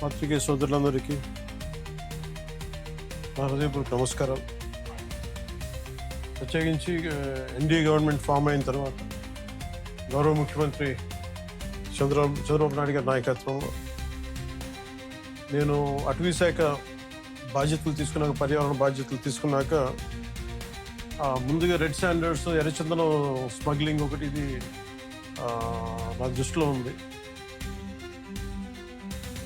పత్రికే సోదరులందరికీ నా హృదయపూర్వక నమస్కారం ప్రత్యేకించి ఎన్డీఏ గవర్నమెంట్ ఫామ్ అయిన తర్వాత గౌరవ ముఖ్యమంత్రి చంద్ర చంద్రబాబు నాయుడు గారి నాయకత్వంలో నేను అటవీ శాఖ బాధ్యతలు తీసుకున్నాక పర్యావరణ బాధ్యతలు తీసుకున్నాక ముందుగా రెడ్ శాండర్స్ ఎర్రచందనం స్మగ్లింగ్ ఒకటి ఇది నా దృష్టిలో ఉంది.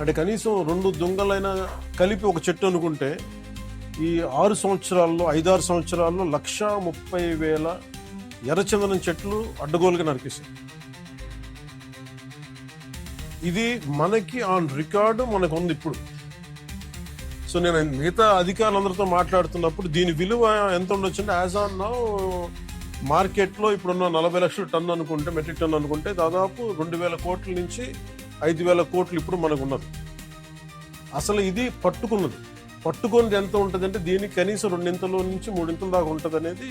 అంటే కనీసం రెండు దొంగలైనా కలిపి ఒక చెట్టు అనుకుంటే ఈ ఆరు సంవత్సరాల్లో ఐదారు సంవత్సరాల్లో లక్ష ముప్పై వేల ఎర్రచందనం చెట్లు అడ్డగోలుగా నరికేశాయి ఇది మనకి ఆన్ రికార్డు మనకు ఉంది ఇప్పుడు. సో నేను మిగతా అధికారులందరితో మాట్లాడుతున్నప్పుడు దీని విలువ ఎంత ఉండొచ్చు అంటే యాజ్ ఆన్ నౌ మార్కెట్లో ఇప్పుడున్న నలభై లక్షల టన్ను అనుకుంటే మెట్రిక్ టన్ను అనుకుంటే దాదాపు రెండు వేల కోట్ల నుంచి ఐదు వేల కోట్లు ఇప్పుడు మనకు ఉన్నది అసలు ఇది పట్టుకున్నది. పట్టుకున్నది ఎంత ఉంటుంది అంటే దీనికి కనీసం రెండింతల నుంచి మూడింతల దాకా ఉంటుంది అనేది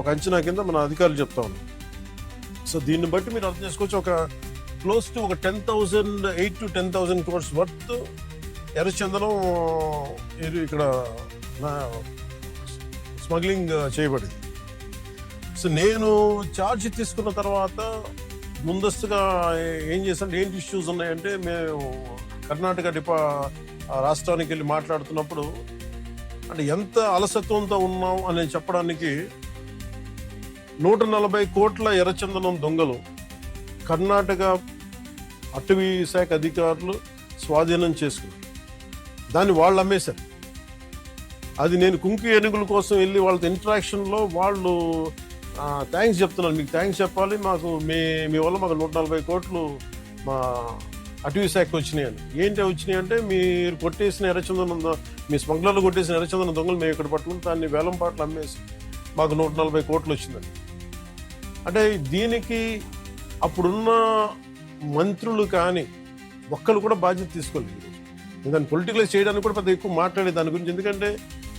ఒక అంచనా కింద మన అధికారులు చెప్తా ఉన్నారు. సో దీన్ని బట్టి మీరు అర్థం చేసుకోవచ్చు ఒక క్లోజ్ టు ఒక ten thousand eight to ten thousand crores worth ఎర్రచందనం ఇది ఇక్కడ స్మగ్లింగ్ చేయబడింది. సో నేను ఛార్జ్ తీసుకున్న తర్వాత ముందస్తుగా ఏం చేశాను ఏంటి ఇష్యూస్ ఉన్నాయంటే మేము కర్ణాటక డిపా రాష్ట్రానికి వెళ్ళి మాట్లాడుతున్నప్పుడు అంటే ఎంత అలసత్వంతో ఉన్నాం అని చెప్పడానికి నూట నలభై కోట్ల ఎర్రచందనం దొంగలు కర్ణాటక అటవీ శాఖ అధికారులు స్వాధీనం చేసుకున్నారు. దాన్ని వాళ్ళు అమ్మేశారు అది నేను కుంకి ఏనుగుల కోసం వెళ్ళి వాళ్ళతో ఇంటరాక్షన్లో వాళ్ళు థ్యాంక్స్ చెప్తున్నాను. మీకు థ్యాంక్స్ చెప్పాలి. మాకు మీ మీ వల్ల మాకు నూట నలభై కోట్లు మా అటవీ శాఖ వచ్చినాయని ఏంటి వచ్చినాయి అంటే మీరు కొట్టేసిన ఎర్రచందనం మీ స్మగ్లర్లు కొట్టేసిన ఎర్రచందనం దొంగలు మేము ఇక్కడ పట్టుకుని దాన్ని వేలం పాటలు అమ్మేసి మాకు నూట నలభై కోట్లు వచ్చిందని అంటే దీనికి అప్పుడున్న మంత్రులు కానీ ఒక్కరు కూడా బాధ్యత తీసుకోలేదు. దాన్ని పొలిటికలైజ్ చేయడానికి కూడా పెద్ద ఎక్కువ మాట్లాడే దాని గురించి. ఎందుకంటే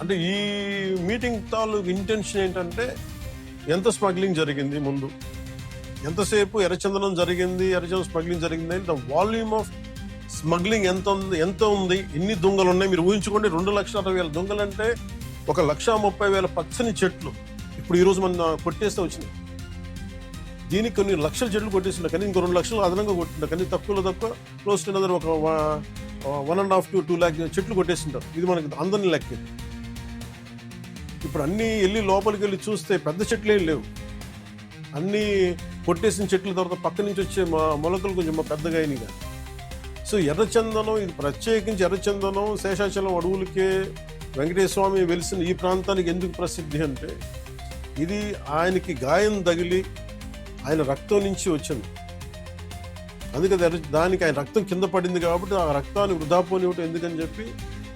అంటే ఈ మీటింగ్ తాలూకు ఇంటెన్షన్ ఏంటంటే ఎంత స్మగ్లింగ్ జరిగింది ముందు? ఎంతసేపు ఎర్రచందనం జరిగింది ఎర్రచందనం స్మగ్లింగ్ జరిగింది ద వాల్యూమ్ ఆఫ్ స్మగ్లింగ్ ఎంత ఉంది ఎంత ఉంది ఎన్ని దొంగలు ఉన్నాయి మీరు ఊహించుకోండి రెండు లక్షల అరవై వేల దొంగలు అంటే ఒక లక్ష ముప్పై వేల పచ్చని చెట్లు. ఇప్పుడు ఈరోజు మన కొట్టేస్తే వచ్చినాయి. దీనికి కొన్ని లక్షల చెట్లు కొట్టేసిన కానీ ఇంకో రెండు లక్షలు అదనంగా కొట్టిన కానీ తక్కువలో తక్కువ క్లోజ్ టు ఒక one and half to two lakh చెట్లు కొట్టేసింటారు. ఇది మనకి అందరిని లెక్కింది ఇప్పుడు అన్ని వెళ్ళి లోపలికి వెళ్ళి చూస్తే పెద్ద చెట్లు ఏం లేవు. అన్ని కొట్టేసిన చెట్ల తర్వాత పక్క నుంచి వచ్చే మా మొలకలు కొంచెం పెద్దగా అయినాయి సో ఎర్రచందనం ఇది ప్రత్యేకించి ఎర్రచందనం శేషాచలం అడవులకే వెంకటేశ్వర స్వామి వెలిసిన ఈ ప్రాంతానికి ఎందుకు ప్రసిద్ధి అంటే ఇది ఆయనకి గాయం తగిలి ఆయన రక్తం నుంచి వచ్చింది. అందుకే దానికి ఆయన రక్తం కింద పడింది కాబట్టి ఆ రక్తాన్ని వృధాపోనివ్వటం ఎందుకని చెప్పి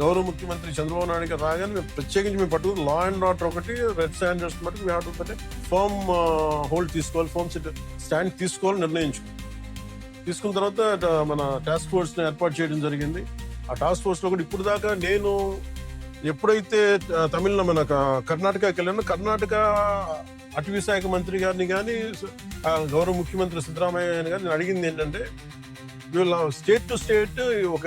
గౌరవ ముఖ్యమంత్రి చంద్రబాబు నాయుడు గారు రాగానే మేము ప్రత్యేకించి మేము పట్టుకుని లా అండ్ ఆర్డర్ ఒకటి రెడ్ స్టాండర్డ్స్ మటుకు మేము ఫామ్ హోల్డ్ తీసుకోవాలి ఫామ్ స్టాండ్ తీసుకోవాలని నిర్ణయించుకున్నాం తీసుకున్న తర్వాత మన టాస్క్ ఫోర్స్ని ఏర్పాటు చేయడం జరిగింది. ఆ టాస్క్ ఫోర్స్లో కూడా ఇప్పుడు దాకా నేను ఎప్పుడైతే ఆ, మన కర్ణాటకకి వెళ్ళానో కర్ణాటక అటవీ శాఖ మంత్రి గారిని కానీ గౌరవ ముఖ్యమంత్రి సిద్ధరామయ్య గారిని కానీ అడిగింది ఏంటంటే వీళ్ళ స్టేట్ టు స్టేట్ ఒక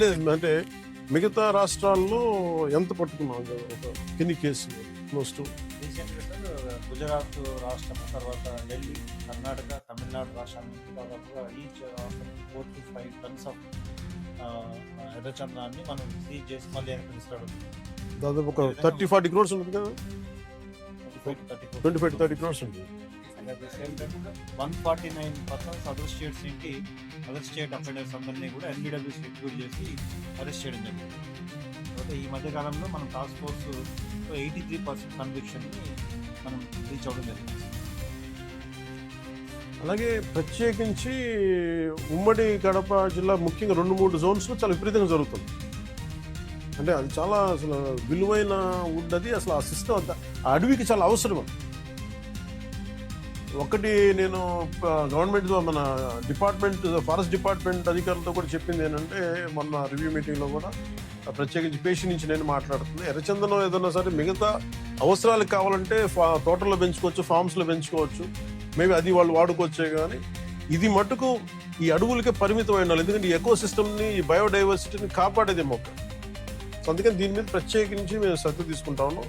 లేదు అంటే మిగతా రాష్ట్రాల్లో ఎంత పట్టుకున్నాం ఒక ఎన్ని కేసులు రీసెంట్గా సార్ గుజరాత్ రాష్ట్రం తర్వాత ఢిల్లీ కర్ణాటక తమిళనాడు రాష్ట్రాల నుంచి దాదాపుగా each four to five tons of ఎర్రచందనాన్ని మనం సీజ్ చేసి మళ్ళీ తీసుకురావడం దాదాపు ఒక థర్టీ ఫార్టీ క్రోర్స్ ఉంటుంది కదా? ట్వంటీ ఫైవ్ థర్టీ క్రోర్స్ ఉంటుంది one forty nine persons other states నుంచి అదర్ స్టేట్ అఫెండర్స్ అందరినీ కూడా ఎన్బిడబ్ల్యూస్ రిక్రూట్ చేసి అరెస్ట్ చేయడం జరిగింది. తర్వాత ఈ మధ్య కాలంలో మనం task force eighty three percent కన్విక్షన్ని మనం రీచ్ అవ్వడం జరిగింది. అలాగే ప్రత్యేకించి ఉమ్మడి కడప జిల్లా ముఖ్యంగా రెండు మూడు జోన్స్లో చాలా విపరీతంగా జరుగుతుంది. అంటే అది చాలా అసలు విలువైన వుడ్ అసలు ఆ సిస్టమ్ ఆ అడవికి చాలా అవసరం అది. ఒకటి నేను గవర్నమెంట్ మన డిపార్ట్మెంట్ ఫారెస్ట్ డిపార్ట్మెంట్ అధికారులతో కూడా చెప్పింది ఏంటంటే మొన్న రివ్యూ మీటింగ్లో కూడా ప్రత్యేకించి పేషి నుంచి నేను మాట్లాడుతుంది ఎర్రచందనం ఏదైనా సరే మిగతా అవసరాలకు కావాలంటే ఫా తోటల్లో పెంచుకోవచ్చు ఫార్మ్స్లో పెంచుకోవచ్చు. మేబీ అది వాళ్ళు వాడుకోవచ్చే కానీ ఇది మటుకు ఈ అడవులకే పరిమితం వాళ్ళు ఎందుకంటే ఎకో సిస్టమ్ని ఈ బయోడైవర్సిటీని కాపాడేది మొక్క. సో అందుకని దీని మీద ప్రత్యేకించి మేము శ్రద్ధ తీసుకుంటా ఉన్నాం.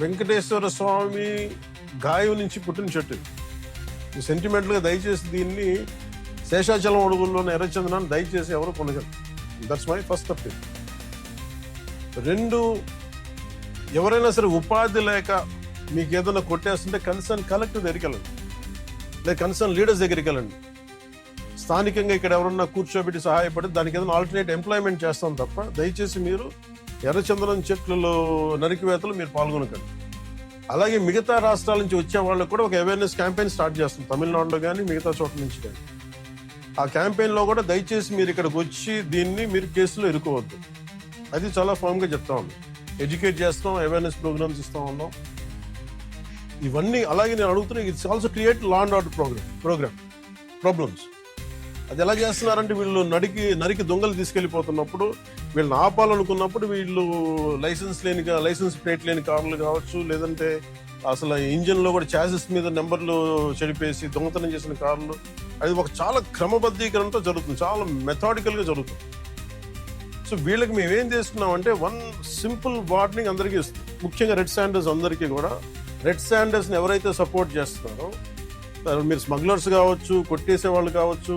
వెంకటేశ్వర స్వామి గాయం నుంచి పుట్టిన చెట్టు. సెంటిమెంట్గా దయచేసి దీన్ని శేషాచలం అడుగుల్లోని ఎర్రచందనాన్ని దయచేసి ఎవరు కొనగలరు? దట్స్ మై ఫస్ట్ తప్పి రెండు ఎవరైనా సరే ఉపాధి లేక మీకు ఏదైనా కొట్టేస్తుంటే కన్సర్న్ కలెక్టర్ దగ్గరికి వెళ్ళండి. లేదా కన్సర్న్ లీడర్స్ దగ్గరికి వెళ్ళండి. స్థానికంగా ఇక్కడ ఎవరన్నా కూర్చోబెట్టి సహాయపడి దానికి ఏదైనా ఆల్టర్నేట్ ఎంప్లాయ్మెంట్ చేస్తాం తప్ప దయచేసి మీరు ఎర్రచందనం చెట్లలో నరికివేతలు మీరు పాల్గొనకండి. అలాగే మిగతా రాష్ట్రాల నుంచి వచ్చే వాళ్ళకు కూడా ఒక అవేర్నెస్ క్యాంపెయిన్ స్టార్ట్ చేస్తాం. తమిళనాడులో కానీ మిగతా చోట్ల నుంచి కానీ ఆ క్యాంపెయిన్లో కూడా దయచేసి మీరు ఇక్కడికి వచ్చి దీన్ని మీరు కేసులో ఇరుకోవద్దు అది చాలా ఫామ్గా చెప్తా ఉన్నాం. ఎడ్యుకేట్ చేస్తాం అవేర్నెస్ ప్రోగ్రామ్స్ ఇస్తా ఉన్నాం. ఇవన్నీ అలాగే నేను అడుగుతున్నా it's also create law and order program program problems అది ఎలా చేస్తున్నారంటే వీళ్ళు నడికి నరికి దొంగలు తీసుకెళ్ళిపోతున్నప్పుడు వీళ్ళని ఆపాలనుకున్నప్పుడు వీళ్ళు లైసెన్స్ లేని లైసెన్స్ ప్లేట్ లేని కార్లు కావచ్చు లేదంటే అసలు ఇంజన్లో కూడా చాసెస్ మీద నెంబర్లు చెడిపేసి దొంగతనం చేసిన కార్లు అది ఒక చాలా క్రమబద్ధీకరణతో జరుగుతుంది చాలా మెథాడికల్గా జరుగుతుంది. సో వీళ్ళకి మేము ఏం చేస్తున్నాం అంటే వన్ సింపుల్ వార్నింగ్ అందరికీ ఇస్తుంది ముఖ్యంగా రెడ్ శాండర్స్ అందరికీ కూడా. రెడ్ శాండర్స్ని ఎవరైతే సపోర్ట్ చేస్తున్నారో మీరు స్మగ్లర్స్ కావచ్చు కొట్టేసే వాళ్ళు కావచ్చు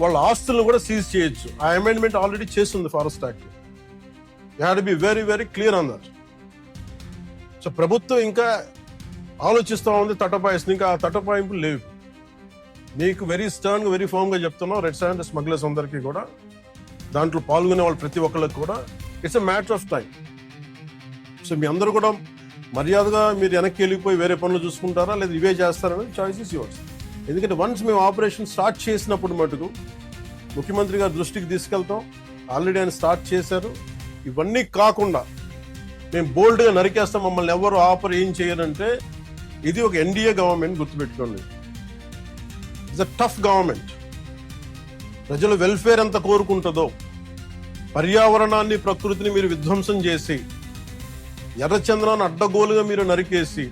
వాళ్ళ ఆస్తులను కూడా సీజ్ చేయొచ్చు. ఆ అమెండ్మెంట్ ఆల్రెడీ చేస్తుంది forest act you had be very very clear on that so ప్రభుత్వం ఇంకా ఆలోచిస్తూ ఉంది తటపాయిస్తుంది ఇంకా ఆ తటపాయింపులు లేవు. మీకు వెరీ స్టర్న్ వెరీ ఫామ్గా చెప్తున్నాం రెడ్ శాండ్ స్మగ్లర్స్ అందరికీ కూడా. దాంట్లో పాల్గొనే వాళ్ళు ప్రతి ఒక్కళ్ళకి కూడా. It's a matter of time so మీ అందరూ కూడా మర్యాదగా మీరు వెనక్కి వెళ్ళిపోయి వేరే పనులు చూసుకుంటారా? లేదా ఇవే చేస్తారనేది చాయిస్ ఇస్ యువర్స్ ఎందుకంటే వన్స్ మేము ఆపరేషన్ స్టార్ట్ చేసినప్పుడు మటుకు ముఖ్యమంత్రి గారి దృష్టికి తీసుకెళ్తాం. ఆల్రెడీ ఆయన స్టార్ట్ చేశారు. ఇవన్నీ కాకుండా మేము బోల్డ్గా నరికేస్తాం. మమ్మల్ని ఎవరు ఆఫర్ ఏం చేయాలంటే ఇది ఒక ఎన్డీఏ గవర్నమెంట్ గుర్తుపెట్టుకోండి. ఇట్స్ అ టఫ్ గవర్నమెంట్ ప్రజల వెల్ఫేర్ ఎంత కోరుకుంటుందో పర్యావరణాన్ని ప్రకృతిని మీరు విధ్వంసం చేసి ఎర్రచంద్రాన్ని అడ్డగోలుగా మీరు నరికేసి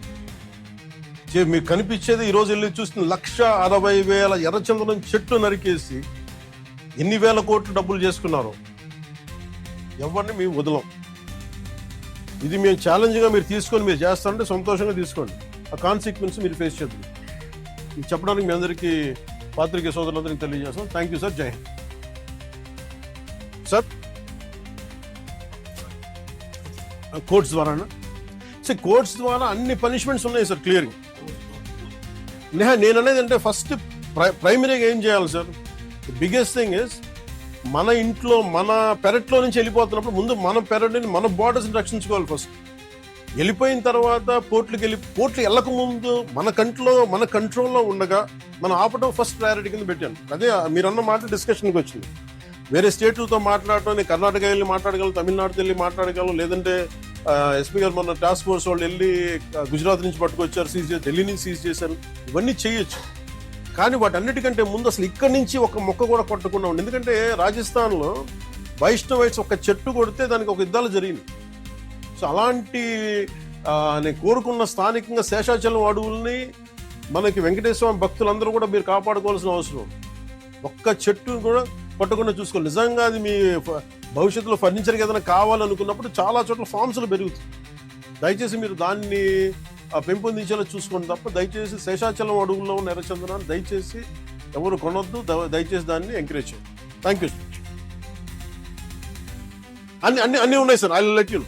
మీకు కనిపించేది ఈ రోజు వెళ్ళి చూసిన లక్ష అరవై వేల ఎర్రచందనం చెట్టు నరికేసి ఎన్ని వేల కోట్లు డబ్బులు చేసుకున్నారు ఎవరిని మేము వదలం. ఇది మేము ఛాలెంజ్గా మీరు తీసుకొని మీరు చేస్తారంటే సంతోషంగా తీసుకోండి. ఆ కాన్సిక్వెన్స్ మీరు ఫేస్ చేద్దాం ఇది చెప్పడానికి మీ అందరికీ పాత్రికే సోదరులందరికీ తెలియజేస్తాం thank you sir Jai Hind sir courts ద్వారానా? Sir courts ద్వారా అన్ని పనిష్మెంట్స్ ఉన్నాయి సార్ క్లియర్గా నేను అనేది అంటే ఫస్ట్ ప్రైమరీగా ఏం చేయాలి సార్ బిగ్గెస్ట్ థింగ్ ఇస్ మన ఇంట్లో మన పెరట్లో నుంచి వెళ్ళిపోతున్నప్పుడు ముందు మన పెరట్ని మన బార్డర్స్ని రక్షించుకోవాలి ఫస్ట్ వెళ్ళిపోయిన తర్వాత పోర్ట్లకు వెళ్ళి పోర్ట్లు వెళ్ళక ముందు మన కంట్లో మన కంట్రోల్లో ఉండగా మనం ఆపడం ఫస్ట్ ప్రయారిటీ కింద పెట్టాను. అదే మీరు అన్న మాట డిస్కషన్కి వచ్చింది. వేరే స్టేట్లతో మాట్లాడటం నేను కర్ణాటక వెళ్ళి మాట్లాడగలను తమిళనాడుకి వెళ్ళి మాట్లాడగలను లేదంటే ఎస్పీ గారు మన టాస్క్ ఫోర్స్ వాళ్ళు వెళ్ళి గుజరాత్ నుంచి పట్టుకొచ్చారు సీజ్ చేసి ఢిల్లీ నుంచి సీజ్ చేశారు. ఇవన్నీ చేయొచ్చు. కానీ వాటన్నిటికంటే ముందు అసలు ఇక్కడి నుంచి ఒక మొక్క కూడా కొట్టకుండా ఉంది ఎందుకంటే రాజస్థాన్లో వైష్ణవైట్స్ ఒక చెట్టు కొడితే దానికి ఒక యుద్ధాలు జరిగింది సో అలాంటి నేను కోరుకున్న స్థానికంగా శేషాచలం అడవుల్ని మనకి వెంకటేశ్వర స్వామి భక్తులందరూ కూడా మీరు కాపాడుకోవాల్సిన అవసరం. ఒక్క చెట్టు కూడా పట్టకుండా చూసుకోవాలి నిజంగా అది మీ భవిష్యత్తులో ఫర్నిచర్కి ఏదైనా కావాలనుకున్నప్పుడు చాలా చోట్ల ఫామ్స్లు పెరుగుతాయి. దయచేసి మీరు దాన్ని పెంపొందించేలా చూసుకోండి తప్ప దయచేసి శేషాచలం అడుగుల్లో ఉన్న ఎర్రచందనాన్ని దయచేసి ఎవరు కొనొద్దు. ద- దయచేసి దాన్ని ఎంకరేజ్ చేయండి. థ్యాంక్ యూ అన్ని అన్ని అన్ని ఉన్నాయి సార్. I let you